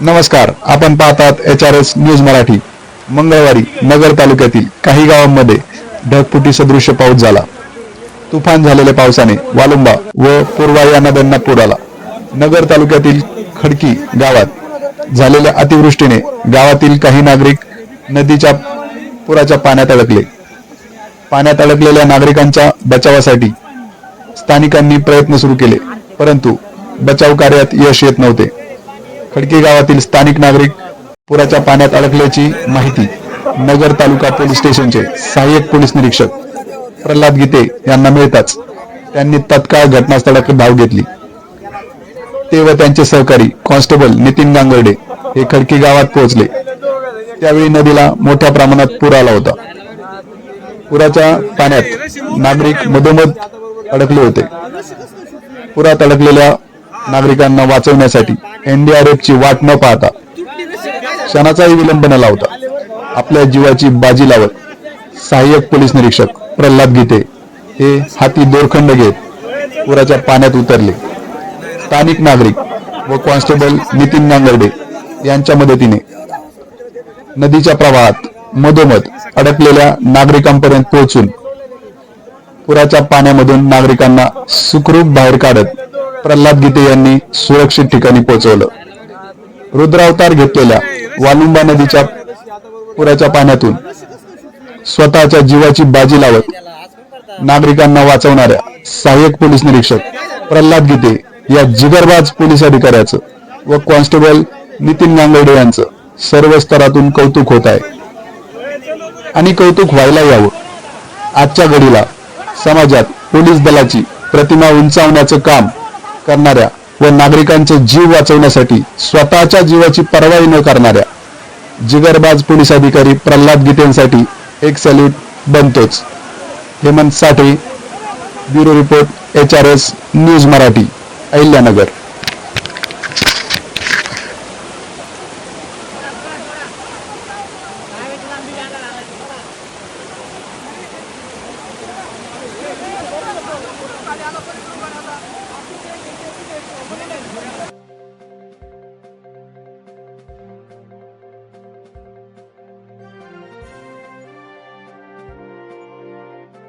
नमस्कार आपण पाहतात H R S news Marathi. मंगळवारी नगर तालुक्यातील काही गावांमध्ये ढगफुटी सदृश्य पाऊस झाला. तुफान झालेल्या पावसाने वालुंबा व पूर्वा या नद्यांना पूर आला. नगर तालुक्यातील खडकी गावात झालेल्या अतिवृष्टीने गावातील काही नागरिक नदीच्या पुराच्या पाण्यात अडकले. पाण्यात अडकलेल्या नागरिकांच्या बचावासाठी स्थानिकांनी प्रयत्न सुरू केले परंतु बचाव कार्यात यश येत नव्हते. खडके गावातील स्थानिक नागरिक पुराच्या पाण्यात अडकल्याची माहिती नगर तालुका पोलीस स्टेशनचे सहाय्यक पोलीस निरीक्षक प्रल्हाद गीते यांना मिळताच त्यांनी तत्काळ घटनास्थळाकडे धाव घेतली. ते व त्यांचे सहकारी कॉन्स्टेबल नितीन गांगर्डे हे खडकी गावात पोहोचले. त्यावेळी नदीला मोठ्या प्रमाणात पूर आला होता. पुराच्या पाण्यात नागरिक मधोमध अडकले होते. पुरात अडकलेल्या नागरिकांना वाचवण्यासाठी एनडीआरएफ ची वाट न पाहता क्षणाचाही विलंब न लावता आपल्या जीवाची बाजी लावत सहाय्यक पोलीस निरीक्षक प्रल्हाद गीते हे हाती दोरखंड घेत पुराच्या पाण्यात उतरले. स्थानिक नागरिक व कॉन्स्टेबल नितीन नांगर्डे यांच्या मदतीने नदीच्या प्रवाहात मधोमध अडकलेल्या नागरिकांपर्यंत पोहोचून पुराच्या पाण्यामधून नागरिकांना सुखरूप बाहेर काढत प्रल्हाद गीते यांनी सुरक्षित ठिकाणी पोहोचवलं. रुद्रावतार घेतलेल्या वालुंबा नदीच्या पुराच्या पाण्यातून स्वतःच्या जीवाची बाजी लावत नागरिकांना वाचवणाऱ्या सहाय्यक पोलीस निरीक्षक प्रल्हाद गीते या जिगरबाज पोलीस अधिकाऱ्याचं व कॉन्स्टेबल नितीन गांगर्डे यांचं सर्व स्तरातून कौतुक होत आहे. आणि कौतुक व्हायला यावं. आजच्या घडीला समाजात पोलीस दलाची प्रतिमा उंचावण्याचं काम करणाऱ्या व नागरिकांचे जीव वाचवण्यासाठी स्वतःच्या जीवाची पर्वाई न करणाऱ्या जिगरबाज पोलीस अधिकारी प्रल्हाद गीतेंसाठी एक salute बनतोच. Hemant Sathe bureau report H R S news Marathi Ahilyanagar.